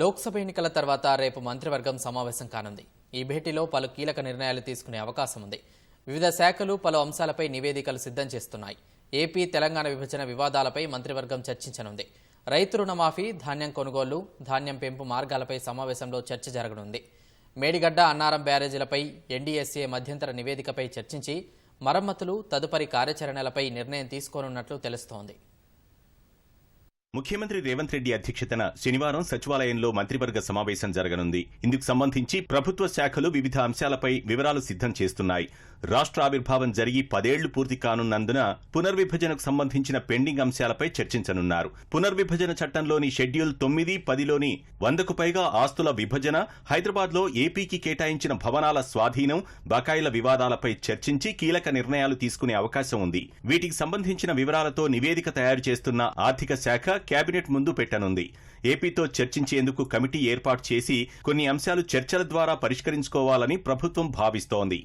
లోక్సభ ఎన్నికల తర్వాత రేపు మంత్రివర్గం సమావేశం కానుంది. ఈ భేటీలో పలు కీలక నిర్ణయాలు తీసుకునే అవకాశం ఉంది. వివిధ శాఖలు పలు అంశాలపై నివేదికలు సిద్ధం చేస్తున్నాయి. ఏపీ తెలంగాణ విభజన వివాదాలపై మంత్రివర్గం చర్చించనుంది. రైతు రుణమాఫీ ధాన్యం కొనుగోలు ధాన్యం పెంపు మార్గాలపై సమావేశంలో చర్చ జరగనుంది. మేడిగడ్డ అన్నారం బ్యారేజీలపై ఎన్డీఎస్ఏ మధ్యంతర నివేదికపై చర్చించి మరమ్మతులు తదుపరి కార్యాచరణలపై నిర్ణయం తీసుకోనున్నట్లు తెలుస్తోంది. ముఖ్యమంత్రి రేవంత్ రెడ్డి అధ్యక్షతన శనివారం సచివాలయంలో మంత్రివర్గ సమావేశం జరగనుంది. ఇందుకు సంబంధించి ప్రభుత్వ శాఖలు వివిధ అంశాలపై వివరాలు సిద్ధం చేస్తున్నాయి. రాష్ట్ర ఆవిర్భావం జరిగి పదేళ్ళు పూర్తి కానున్నందున పునర్విభజనకు సంబంధించిన పెండింగ్ అంశాలపై చర్చించనున్నారు. పునర్విభజన చట్టంలోని షెడ్యూల్ తొమ్మిది పదిలోని వందకు పైగా ఆస్తుల విభజన హైదరాబాద్లో ఏపీకి కేటాయించిన భవనాల స్వాధీనం బకాయిల వివాదాలపై చర్చించి కీలక నిర్ణయాలు తీసుకునే అవకాశం ఉంది. వీటికి సంబంధించిన వివరాలతో నివేదిక తయారు చేస్తున్న ఆర్థిక శాఖ కేబినెట్ ముందు పెట్టనుంది. ఏపీతో చర్చించేందుకు కమిటీ ఏర్పాటు చేసి కొన్ని అంశాలు చర్చల ద్వారా పరిష్కరించుకోవాలని ప్రభుత్వం భావిస్తోంది.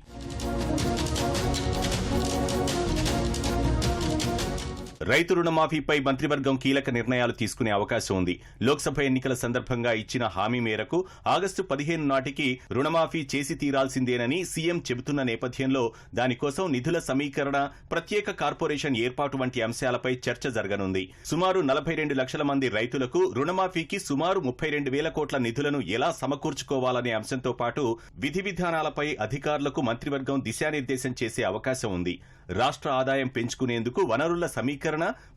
రైతు రుణమాఫీపై మంత్రివర్గం కీలక నిర్ణయాలు తీసుకునే అవకాశం ఉంది. లోక్సభ ఎన్నికల సందర్భంగా ఇచ్చిన హామీ మేరకు ఆగస్టు పదిహేను నాటికి రుణమాఫీ చేసి తీరాల్సిందేనని సీఎం చెబుతున్న నేపథ్యంలో దానికోసం నిధుల సమీకరణ ప్రత్యేక కార్పొరేషన్ ఏర్పాటు వంటి అంశాలపై చర్చ జరగనుంది. సుమారు నలభై రెండు లక్షల మంది రైతులకు రుణమాఫీకి సుమారు ముప్పై రెండు వేల కోట్ల నిధులను ఎలా సమకూర్చుకోవాలనే అంశంతో పాటు విధి విధానాలపై అధికారులకు మంత్రివర్గం దిశానిర్దేశం చేసే అవకాశం ఉంది. రాష్ట్ర ఆదాయం పెంచుకునేందుకు వనరుల సమీకరణ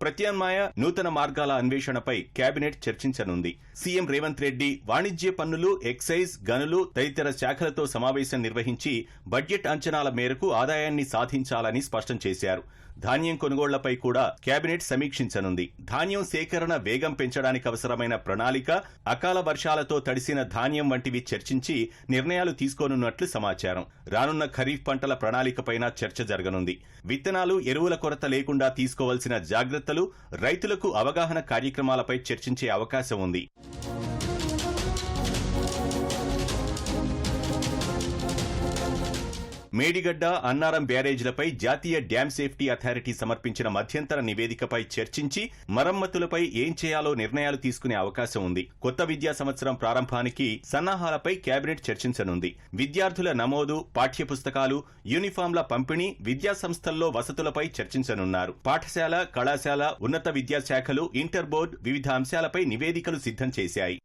ప్రత్యామ్నాయ నూతన మార్గాల అన్వేషణపై కేబినెట్ చర్చించనుంది. సీఎం రేవంత్ రెడ్డి వాణిజ్య పన్నులు ఎక్సైజ్ గనులు తదితర శాఖలతో సమావేశం నిర్వహించి బడ్జెట్ అంచనాల మేరకు ఆదాయాన్ని సాధించాలని స్పష్టం చేశారు. ధాన్యం కొనుగోళ్ళపై కూడా కేబినెట్ సమీక్షించనుంది. ధాన్యం సేకరణ వేగం పెంచడానికి అవసరమైన ప్రణాళిక అకాల వర్షాలతో తడిసిన ధాన్యం వంటివి చర్చించి నిర్ణయాలు తీసుకోనున్నట్లు సమాచారం. రానున్న ఖరీఫ్ పంటల ప్రణాళికపైన చర్చ జరగనుంది. విత్తనాలు ఎరువుల కొరత లేకుండా తీసుకోవాల్సిన జాగ్రత్తలు రైతులకు అవగాహన కార్యక్రమాలపై చర్చించే అవకాశం ఉంది. మేడిగడ్డ అన్నారం బ్యారేజ్లపై జాతీయ డ్యామ్ సేఫ్టీ అథారిటీ సమర్పించిన మధ్యంతర నివేదికపై చర్చించి మరమ్మతులపై ఏం చేయాలో నిర్ణయాలు తీసుకునే అవకాశం ఉంది. కొత్త విద్యా సంవత్సరం ప్రారంభానికి సన్నాహాలపై కేబినెట్ చర్చించనుంది. విద్యార్థుల నమోదు పాఠ్యపుస్తకాలు యూనిఫామ్ల పంపిణీ విద్యా సంస్థల్లో వసతులపై చర్చించనున్నారు. పాఠశాల కళాశాల ఉన్నత విద్యాశాఖలు ఇంటర్ బోర్డు వివిధ అంశాలపై నివేదికలు సిద్ధం చేశాయి.